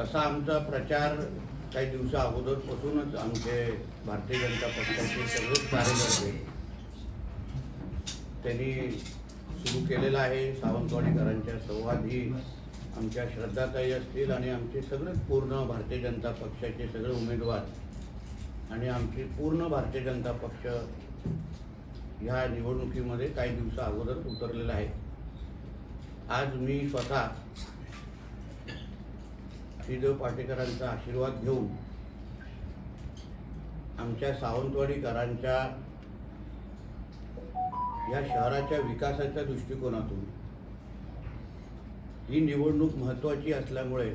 तसा आमचा प्रचार काही दिवसा अगोदरपासूनच आमचे भारतीय जनता पक्षाचे सगळेच कार्यकर्ते त्यांनी सुरू केलेला आहे. सावंतवाडीकरांच्या संवाद ही आमच्या श्रद्धाताई असतील आणि आमचे सगळे पूर्ण भारतीय जनता पक्षाचे सगळे उमेदवार आणि आमची पूर्ण भारतीय जनता पक्ष ह्या निवडणुकीमध्ये काही दिवसा अगोदर उतरलेला आहे. आज मी स्वतः श्रीदेव पाटेकरांचा आशीर्वाद घेऊन आमच्या सावंतवाडीकरांच्या या शहराच्या विकासाच्या दृष्टिकोनातून ही निवडणूक महत्त्वाची असल्यामुळे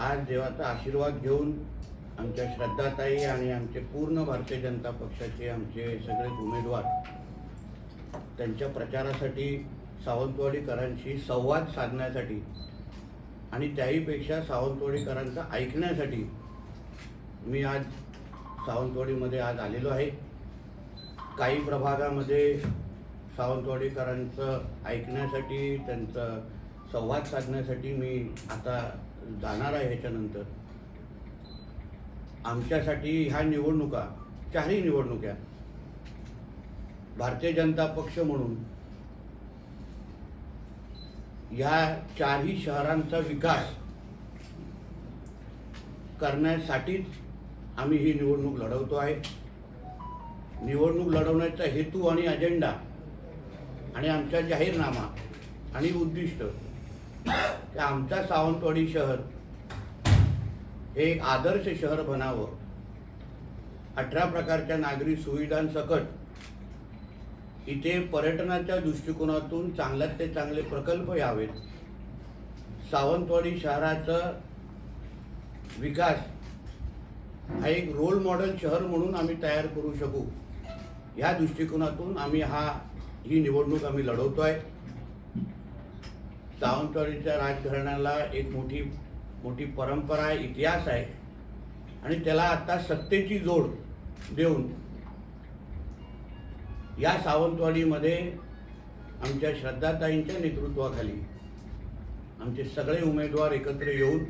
आज देवाचा आशीर्वाद घेऊन आमच्या श्रद्धाताई आणि आमचे पूर्ण भारतीय जनता पक्षाचे आमचे सगळे उमेदवार त्यांच्या प्रचारासाठी सावंतवाडीकरांशी संवाद साधण्यासाठी आणि त्याहीपेक्षा सावंतवाडीकरांचं ऐकण्यासाठी मी आज सावंतवाडीमध्ये आज आलेलो आहे. काही प्रभागामध्ये सावंतवाडीकरांचं ऐकण्यासाठी त्यांचं संवाद साधण्यासाठी मी आता जाणार आहे ह्याच्यानंतर. आमच्यासाठी ह्या निवडणुका चारही निवडणुका भारतीय जनता पक्ष म्हणून ह्या चारही शहरांचा विकास करण्यासाठीच आम्ही ही निवडणूक लढवतो आहे. निवडणूक लढवण्याचा हेतू आणि अजेंडा आणि आमचा जाहीरनामा आणि उद्दिष्ट की आमचा सावंतवाडी शहर हे एक आदर्श शहर बनावं. अठरा प्रकारच्या नागरी सुविधांसकट इथे पर्यटनाच्या दृष्टिकोनातून चांगल्यात ते चांगले प्रकल्प यावेत. सावंतवाडी शहराचा विकास हा एक रोल मॉडेल शहर म्हणून आम्ही तयार करू शकू. ह्या दृष्टिकोनातून आम्ही हा ही निवडणूक आम्ही लढवतो आहे सावंतवाडीच्या राजघराण्याला एक मोठी मोठी परंपरा आहे इतिहास आहे. आणि त्याला आता सत्तेची जोड देऊन या सावंतवाडीमध्ये आमच्या श्रद्धाताईंच्या नेतृत्वाखाली आमचे सगळे उमेदवार एकत्र येऊन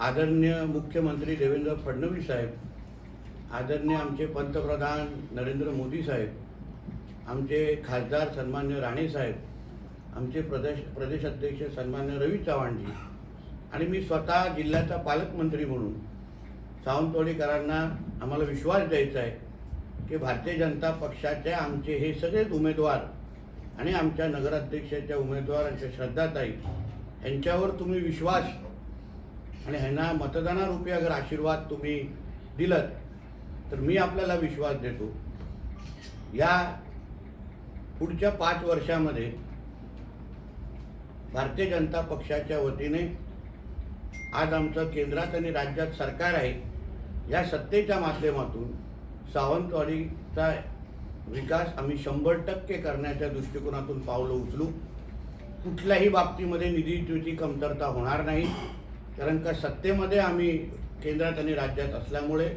आदरणीय मुख्यमंत्री देवेंद्र फडणवीस साहेब आदरणीय आमचे पंतप्रधान नरेंद्र मोदी साहेब आमचे खासदार सन्मान्य राणे साहेब आमचे प्रदेश प्रदेश अध्यक्ष सन्मान्य रवी चव्हाणजी आणि मी स्वतः जिल्ह्याचा पालकमंत्री म्हणून सावंतवाडीकरांना आम्हाला विश्वास द्यायचा आहे. की भारतीय जनता पक्षाचे आमचे हे सगळेच उमेदवार आणि आमच्या नगराध्यक्षाच्या उमेदवारांच्या श्रद्धाताई ह्यांच्यावर तुम्ही विश्वास आणि ह्यांना मतदानारूपी अगर आशीर्वाद तुम्ही दिलत तर मी आपल्याला विश्वास देतो. या पुढच्या पाच वर्षामध्ये भारतीय जनता पक्षाच्या वतीने आज आमचं केंद्रात आणि राज्यात सरकार आहे या सत्तेच्या माध्यमातून सावंतवाडीचा विकास आम्ही शंभर टक्के करण्याच्या दृष्टिकोनातून पावलं उचलू. कुठल्याही बाबतीमध्ये निधीची कमतरता होणार नाही. कारण का सत्तेमध्ये आम्ही केंद्रात आणि राज्यात असल्यामुळे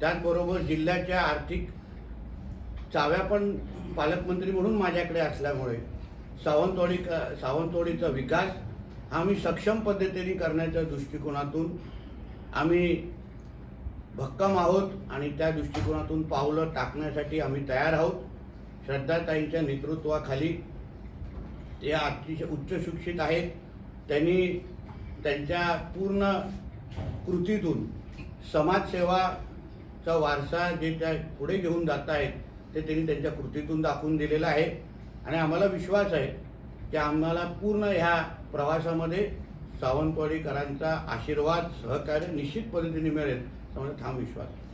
त्याचबरोबर जिल्ह्याच्या आर्थिक चाव्या पण पालकमंत्री म्हणून माझ्याकडे असल्यामुळे सावंतवाडी सावंतवाडीचा विकास हा आम्ही सक्षम पद्धतीने करण्याच्या दृष्टिकोनातून आम्ही भक्कम आहोत आणि त्या दृष्टिकोनातून पावलं टाकण्यासाठी आम्ही तयार आहोत. श्रद्धाताईंच्या नेतृत्वाखाली ते अतिशय उच्च शिक्षित आहेत. त्यांनी त्यांच्या पूर्ण कृतीतून समाजसेवाचा वारसा जे त्या पुढे घेऊन जात आहेत ते त्यांनी त्यांच्या कृतीतून दाखवून दिलेलं आहे. आणि आम्हाला विश्वास आहे की आम्हाला पूर्ण ह्या प्रवासामध्ये सावंतवाडीकरांचा आशीर्वाद सहकार्य निश्चित पद्धतीने मिळेल. त्यामुळे ठाम विश्वास आहे.